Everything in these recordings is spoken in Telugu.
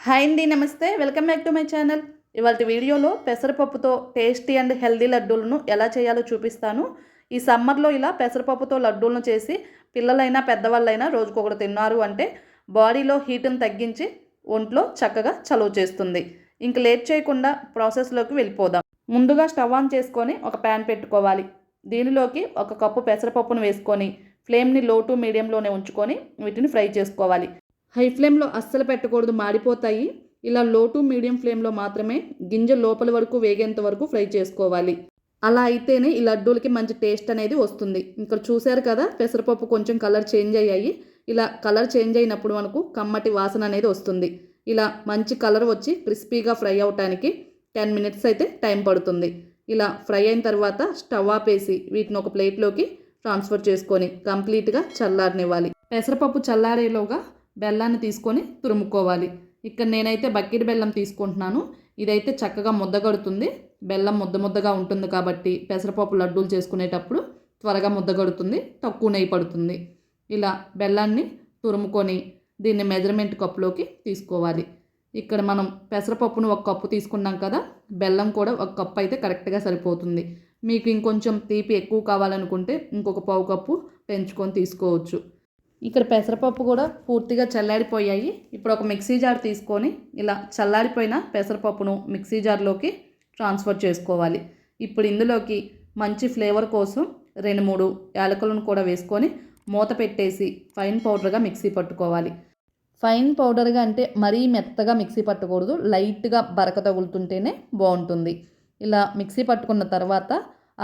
హాయ్ అండి నమస్తే. Welcome back to my channel. ఇవాళ వీడియోలో పెసరపప్పుతో టేస్టీ అండ్ హెల్దీ లడ్డూలను ఎలా చేయాలో చూపిస్తాను. ఈ సమ్మర్లో ఇలా పెసరపప్పుతో లడ్డూలను చేసి పిల్లలైనా పెద్దవాళ్ళైనా రోజుకొకటి తిన్నారు అంటే బాడీలో హీట్ని తగ్గించి ఒంట్లో చక్కగా చలువ చేస్తుంది. ఇంక లేట్ చేయకుండా ప్రాసెస్లోకి వెళ్ళిపోదాం. ముందుగా స్టవ్ ఆన్ చేసుకొని ఒక ప్యాన్ పెట్టుకోవాలి. దీనిలోకి ఒక కప్పు పెసరపప్పును వేసుకొని ఫ్లేమ్ని లో టు మీడియంలోనే ఉంచుకొని వీటిని ఫ్రై చేసుకోవాలి. హై ఫ్లేమ్లో అస్సలు పెట్టకూడదు మాడిపోతాయి. ఇలా లో టు మీడియం ఫ్లేమ్లో మాత్రమే గింజ లోపల వరకు వేగేంత వరకు ఫ్రై చేసుకోవాలి. అలా అయితేనే ఈ లడ్డూలకి మంచి టేస్ట్ అనేది వస్తుంది. ఇక్కడ చూశారు కదా పెసరపప్పు కొంచెం కలర్ చేంజ్ అయ్యాయి. ఇలా కలర్ చేంజ్ అయినప్పుడు మనకు కమ్మటి వాసన అనేది వస్తుంది. ఇలా మంచి కలర్ వచ్చి క్రిస్పీగా ఫ్రై అవటానికి టెన్ మినిట్స్ అయితే టైం పడుతుంది. ఇలా ఫ్రై అయిన తర్వాత స్టవ్ ఆపేసి వీటిని ఒక ప్లేట్లోకి ట్రాన్స్ఫర్ చేసుకొని కంప్లీట్గా చల్లారనివ్వాలి. పెసరపప్పు చల్లారేలోగా బెల్లాన్ని తీసుకొని తురుముకోవాలి. ఇక్కడ నేనైతే బకెట్ బెల్లం తీసుకుంటున్నాను. ఇదైతే చక్కగా ముద్దగడుతుంది బెల్లం ముద్ద ముద్దగా ఉంటుంది కాబట్టి పెసరపప్పు లడ్డూలు చేసుకునేటప్పుడు త్వరగా ముద్దగడుతుంది తక్కువ నెయ్యి పడుతుంది. ఇలా బెల్లాన్ని తురుముకొని దీన్ని మెజర్మెంట్ కప్పులోకి తీసుకోవాలి. ఇక్కడ మనం పెసరపప్పును ఒక కప్పు తీసుకున్నాం కదా బెల్లం కూడా ఒక కప్పు అయితే కరెక్ట్గా సరిపోతుంది. మీకు ఇంకొంచెం తీపి ఎక్కువ కావాలనుకుంటే ఇంకొక పావు కప్పు పెంచుకొని తీసుకోవచ్చు. ఇక్కడ పెసరపప్పు కూడా పూర్తిగా చల్లారిపోయాయి. ఇప్పుడు ఒక మిక్సీ జార్ తీసుకొని ఇలా చల్లారిపోయిన పెసరపప్పును మిక్సీ జార్లోకి ట్రాన్స్ఫర్ చేసుకోవాలి. ఇప్పుడు ఇందులోకి మంచి ఫ్లేవర్ కోసం రెండు మూడు యాలకులను కూడా వేసుకొని మూత పెట్టేసి ఫైన్ పౌడర్గా మిక్సీ పట్టుకోవాలి. ఫైన్ పౌడర్గా అంటే మరీ మెత్తగా మిక్సీ పట్టకూడదు. లైట్గా బరక తగులుతుంటేనే బాగుంటుంది. ఇలా మిక్సీ పట్టుకున్న తర్వాత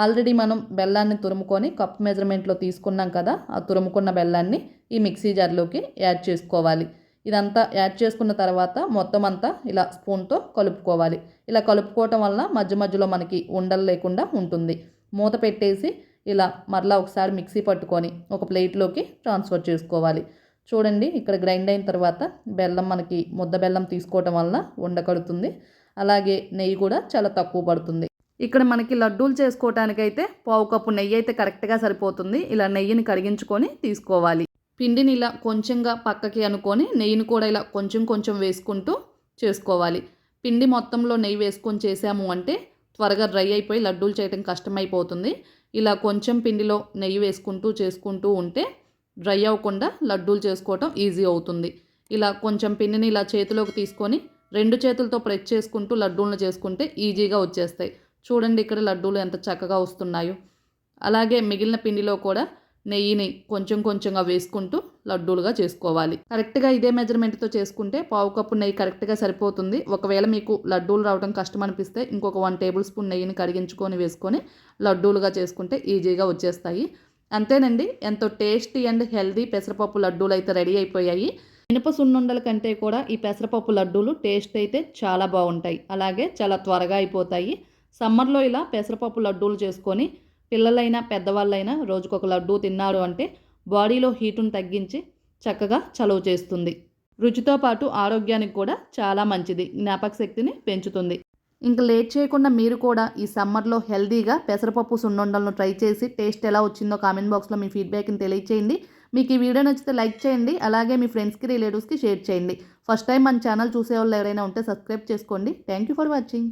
ఆల్రెడీ మనం బెల్లాన్ని తురుముకొని కప్ మెజర్మెంట్లో తీసుకున్నాం కదా ఆ తురుముకున్న బెల్లాన్ని ఈ మిక్సీ జార్లోకి యాడ్ చేసుకోవాలి. ఇదంతా యాడ్ చేసుకున్న తర్వాత మొత్తం అంతా ఇలా స్పూన్తో కలుపుకోవాలి. ఇలా కలుపుకోవటం వల్ల మధ్య మధ్యలో మనకి ఉండలు లేకుండా ఉంటుంది. మూత పెట్టేసి ఇలా మరలా ఒకసారి మిక్సీ పట్టుకొని ఒక ప్లేట్లోకి ట్రాన్స్ఫర్ చేసుకోవాలి. చూడండి ఇక్కడ గ్రైండ్ అయిన తర్వాత బెల్లం మనకి ముద్ద బెల్లం తీసుకోవటం వల్ల ఉండకడుతుంది. అలాగే నెయ్యి కూడా చాలా తక్కువ పడుతుంది. ఇక్కడ మనకి లడ్డూలు చేసుకోవటానికైతే పావు కప్పు నెయ్యి అయితే కరెక్ట్గా సరిపోతుంది. ఇలా నెయ్యిని కరిగించుకొని తీసుకోవాలి. పిండిని ఇలా కొంచెంగా పక్కకి అనుకొని నెయ్యిని కూడా ఇలా కొంచెం కొంచెం వేసుకుంటూ చేసుకోవాలి. పిండి మొత్తంలో నెయ్యి వేసుకొని చేసాము అంటే త్వరగా డ్రై అయిపోయి లడ్డూలు చేయడం కష్టమైపోతుంది. ఇలా కొంచెం పిండిలో నెయ్యి వేసుకుంటూ చేసుకుంటూ ఉంటే డ్రై అవ్వకుండా లడ్డూలు చేసుకోవటం ఈజీ అవుతుంది. ఇలా కొంచెం పిండిని ఇలా చేతిలోకి తీసుకొని రెండు చేతులతో ప్రెస్ చేసుకుంటూ లడ్డూలను చేసుకుంటే ఈజీగా వచ్చేస్తాయి. చూడండి ఇక్కడ లడ్డూలు ఎంత చక్కగా వస్తున్నాయో. అలాగే మిగిలిన పిండిలో కూడా నెయ్యిని కొంచెం కొంచెంగా వేసుకుంటూ లడ్డూలుగా చేసుకోవాలి. కరెక్ట్గా ఇదే మెజర్మెంట్తో చేసుకుంటే పావు కప్పు నెయ్యి కరెక్ట్గా సరిపోతుంది. ఒకవేళ మీకు లడ్డూలు రావడం కష్టం అనిపిస్తే ఇంకొక వన్ టేబుల్ స్పూన్ నెయ్యిని కరిగించుకొని వేసుకొని లడ్డూలుగా చేసుకుంటే ఈజీగా వచ్చేస్తాయి. అంతేనండి ఎంతో టేస్టీ అండ్ హెల్దీ పెసరపప్పు లడ్డూలు అయితే రెడీ అయిపోయాయి. మినప సున్నుండల కంటే కూడా ఈ పెసరపప్పు లడ్డూలు టేస్ట్ అయితే చాలా బాగుంటాయి. అలాగే చాలా త్వరగా అయిపోతాయి. సమ్మర్లో ఇలా పెసరపప్పు లడ్డూలు చేసుకొని పిల్లలైనా పెద్దవాళ్ళైనా రోజుకొక లడ్డూ తిన్నారు అంటే బాడీలో హీటును తగ్గించి చక్కగా చలువ చేస్తుంది. రుచితో పాటు ఆరోగ్యానికి కూడా చాలా మంచిది. జ్ఞాపక శక్తిని పెంచుతుంది. ఇంకా లేట్ చేయకుండా మీరు కూడా ఈ సమ్మర్లో హెల్దీగా పెసరపప్పు సున్నుండలను ట్రై చేసి టేస్ట్ ఎలా వచ్చిందో కామెంట్ బాక్స్లో మీ ఫీడ్బ్యాక్ని తెలియచేయండి. మీకు ఈ వీడియో నచ్చితే లైక్ చేయండి. అలాగే మీ ఫ్రెండ్స్కి రిలేటివ్స్కి షేర్ చేయండి. ఫస్ట్ టైం మన ఛానల్ చూసే వాళ్ళు ఎవరైనా ఉంటే సబ్స్క్రైబ్ చేసుకోండి. Thank you for watching.